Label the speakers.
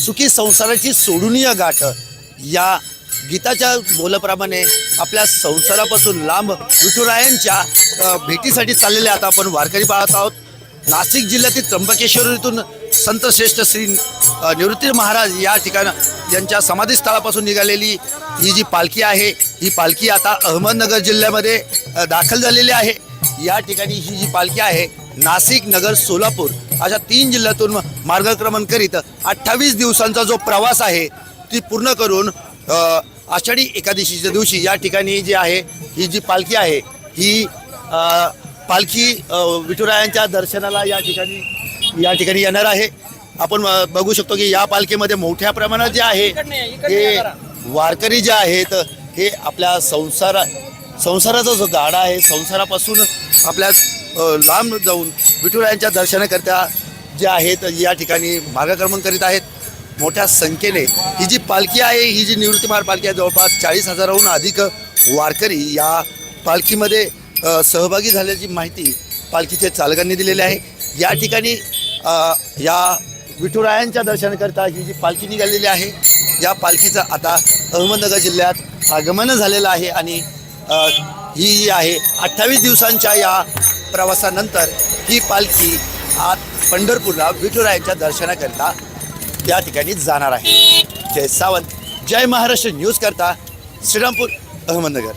Speaker 1: सुखी संसाराची सोडूनिया गाठ. या गीताच्या बोलप्रमाणे आपल्या संसारापासून लांब विठुरायांच्या भेटीसाठी चाललेले आता आपण वारकरी पाळत आहोत. नाशिक जिल्ह्यातील त्र्यंबकेश्वर इथून संत श्रेष्ठ श्री निवृत्ती महाराज या ठिकाण यांच्या समाधीस्थळापासून निघालेली ही जी पालखी आहे ही पालखी आता अहमदनगर जिल्ह्यामध्ये दाखल झालेली आहे. या ठिकाणी ही जी पालखी आहे नाशिक नगर सोलापूर अशा तीन जिल्ह्यातून मार्गक्रमण करीत अठ्ठावीस दिवसांचा जो प्रवास आहे ती पूर्ण करून आषाढी एकादशीच्या दिवशी या ठिकाणी जी आहे ही जी पालखी आहे ही पालखी विठुरायांच्या दर्शनाला या ठिकाणी या ठिकाणी येणार आहे. आपण बघू शकतो की या पालखीमध्ये मोठ्या प्रमाणात जे आहे हे वारकरी जे आहेत हे आपल्या संसारा संसाराचा जो गाडा आहे संसारापासून आपल्या लांब जाऊन विठुरायांच्या दर्शनाकरिता जे आहेत या ठिकाणी मार्गक्रमण करीत आहेत. मोठ्या संख्येने ही जी पालखी आहे ही जी निवृत्तीमार पालखी आहे जवळपास चाळीस हजाराहून अधिक वारकरी या पालखीमध्ये सहभागी झाल्याची माहिती पालखीचे चालकांनी दिलेली आहे. या ठिकाणी या विठुरायांच्या दर्शनाकरता ही जी पालखी निघालेली आहे या पालखीचं आता अहमदनगर जिल्ह्यात आगमन झालेलं आहे आणि ही जी आहे अठ्ठावीस दिवसांच्या या प्रवासानंतर ही पालखी आज पंढरपूरला विठुरायांच्या दर्शनाकरिता त्या ठिकाणी जाणार आहे. जय सावंत जय महाराष्ट्र न्यूज करता श्रीरामपूर अहमदनगर.